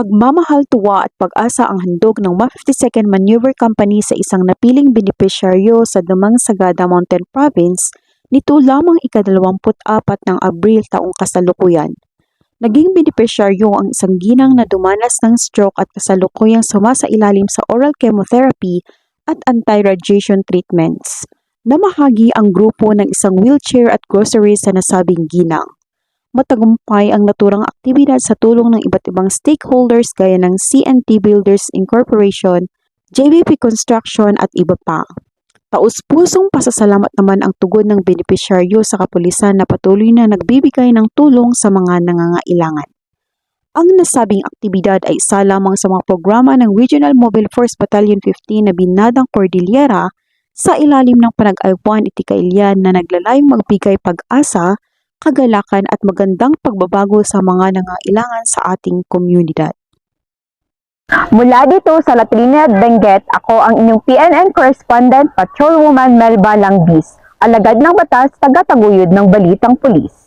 Pagmamahal, tuwa at pag-asa ang handog ng 152nd Maneuver Company sa isang napiling benepisyaryo sa Damang Sagada Mountain Province nito lamang ika-24 ng Abril taong kasalukuyan. Naging benepisyaryo ang isang ginang na dumanas ng stroke at kasalukuyang sumasailalim sa oral chemotherapy at anti-radiation treatments. Namahagi ang grupo ng isang wheelchair at groceries sa nasabing ginang. Matagumpay ang naturang aktibidad sa tulong ng iba't ibang stakeholders gaya ng CNT Builders Incorporation, JBP Construction at iba pa. Taus-pusong pasasalamat naman ang tugon ng benepisyaryo sa kapulisan na patuloy na nagbibigay ng tulong sa mga nangangailangan. Ang nasabing aktibidad ay isa lamang sa mga programa ng Regional Mobile Force Battalion 15 na Binadang Cordillera sa ilalim ng panag-aywan itikailyan na naglalayong magbigay pag-asa, kagalakan at magandang pagbabago sa mga nangailangan sa ating komunidad. Mula dito sa La Benguet, ako ang inyong PNN correspondent, Patrolwoman Melba Langbis, alagad ng batas, taga-taguyod ng Balitang Pulis.